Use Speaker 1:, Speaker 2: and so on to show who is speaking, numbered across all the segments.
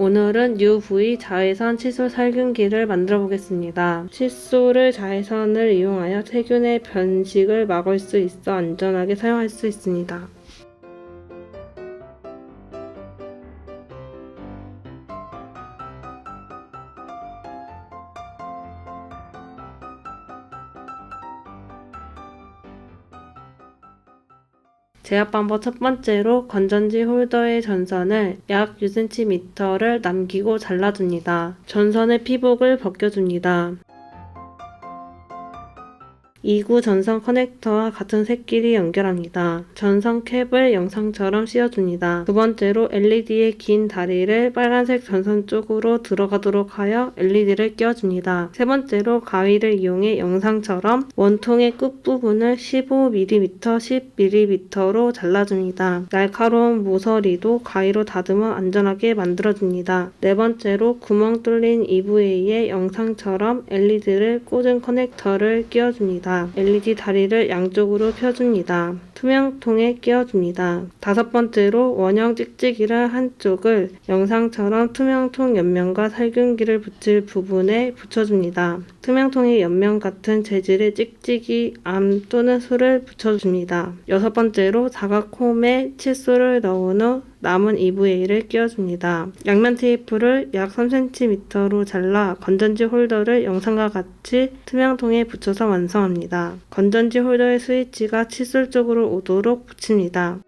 Speaker 1: 오늘은 UV 자외선 칫솔 살균기를 만들어 보겠습니다. 칫솔을 자외선을 이용하여 세균의 변식을 막을 수 있어 안전하게 사용할 수 있습니다. 제압 방법 첫 번째로 건전지 홀더의 전선을 약 6cm를 남기고 잘라줍니다. 전선의 피복을 벗겨줍니다. 2구 전선 커넥터와 같은 색끼리 연결합니다. 전선 캡을 영상처럼 씌워줍니다. 두 번째로 LED의 긴 다리를 빨간색 전선 쪽으로 들어가도록 하여 LED를 끼워줍니다. 세 번째로 가위를 이용해 영상처럼 원통의 끝부분을 15mm, 10mm로 잘라줍니다. 날카로운 모서리도 가위로 다듬어 안전하게 만들어줍니다. 네 번째로 구멍 뚫린 EVA에 영상처럼 LED를 꽂은 커넥터를 끼워줍니다. LED 다리를 양쪽으로 펴줍니다. 투명통에 끼워줍니다. 다섯 번째로 원형 찍찍이를 한쪽을 영상처럼 투명통 옆면과 살균기를 붙일 부분에 붙여줍니다. 투명통의 옆면 같은 재질의 찍찍이 암 또는 술을 붙여줍니다. 여섯 번째로 사각홈에 칫솔을 넣은 후 남은 EVA를 끼워줍니다. 양면 테이프를 약 3cm로 잘라 건전지 홀더를 영상과 같이 투명통에 붙여서 완성합니다. 건전지 홀더의 스위치가 칫솔 쪽으로 오도록 붙입니다.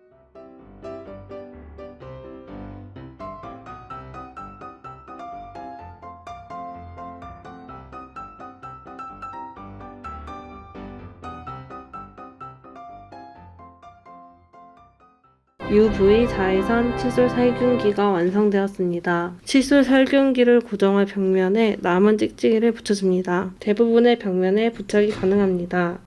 Speaker 1: UV 자외선 칫솔 살균기가 완성되었습니다. 칫솔 살균기를 고정할 벽면에 남은 찍찍이를 붙여줍니다. 대부분의 벽면에 부착이 가능합니다.